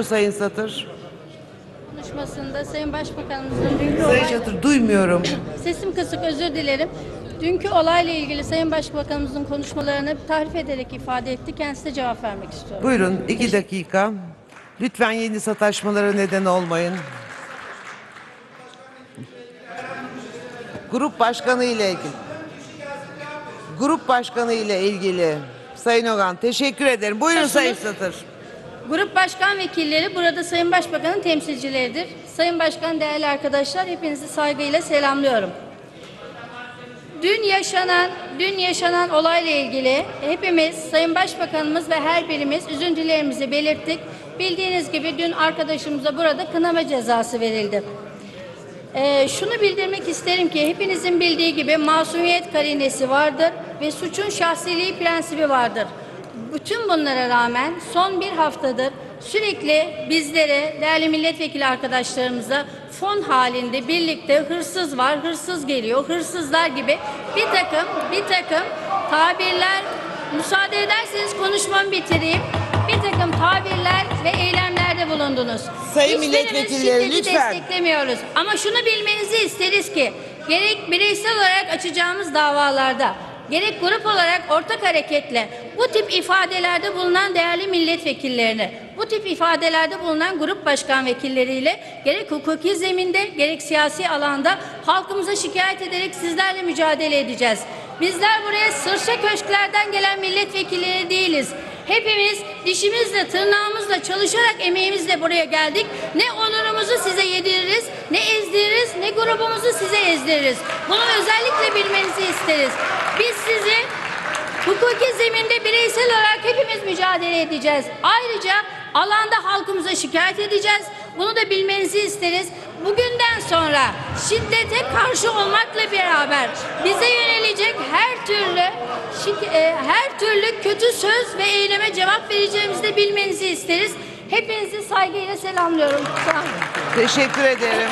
Buyurun Sayın Satır. konuşmasında Sayın Başbakanımızın dünkü Sayın olay... Satır duymuyorum. Sesim kısık özür dilerim. Dünkü olayla ilgili Sayın Başbakanımızın konuşmalarını tarif ederek ifade etti. Kendisine cevap vermek istiyorum. Buyurun iki dakika. Lütfen yeni sataşmalara neden olmayın. Grup başkanı ile ilgili. Grup başkanı ile ilgili. Sayın Ogan teşekkür ederim. Buyurun Sayın Satır. Grup başkan vekilleri burada Sayın Başbakan'ın temsilcileridir. Sayın Başkan, değerli arkadaşlar, hepinizi saygıyla selamlıyorum. Dün yaşanan, dün yaşanan olayla ilgili hepimiz, Sayın Başbakanımız ve her birimiz üzüntülerimizi belirttik. Bildiğiniz gibi dün arkadaşımıza burada kınama cezası verildi. Ee, şunu bildirmek isterim ki hepinizin bildiği gibi masumiyet karinesi vardır ve suçun şahsiliği prensibi vardır. Bütün bunlara rağmen son bir haftadır sürekli bizlere, değerli milletvekili arkadaşlarımıza fon halinde birlikte hırsız var, hırsız geliyor, hırsızlar gibi bir takım bir takım tabirler müsaade ederseniz konuşmamı bitireyim. Bir takım tabirler ve eylemlerde bulundunuz. Sayın milletvekilleri, lütfen. desteklemiyoruz. Ama şunu bilmenizi isteriz ki gerek bireysel olarak açacağımız davalarda gerek grup olarak ortak hareketle bu tip ifadelerde bulunan değerli milletvekillerini, bu tip ifadelerde bulunan grup başkan vekilleriyle gerek hukuki zeminde gerek siyasi alanda halkımıza şikayet ederek sizlerle mücadele edeceğiz. Bizler buraya sırça köşklerden gelen milletvekilleri değiliz. Hepimiz dişimizle, tırnağımızla, çalışarak emeğimizle buraya geldik. Ne onurumuzu size yediririz, ne ezdiririz, ne grubumuzu size ezdiririz. Bunu özellikle bilmenizi isteriz. Hukuki zeminde bireysel olarak hepimiz mücadele edeceğiz. Ayrıca alanda halkımıza şikayet edeceğiz. Bunu da bilmenizi isteriz. Bugünden sonra şiddete karşı olmakla beraber bize yönelecek her türlü e, her türlü kötü söz ve eyleme cevap vereceğimizi de bilmenizi isteriz. Hepinizi saygıyla selamlıyorum. Teşekkür ederim.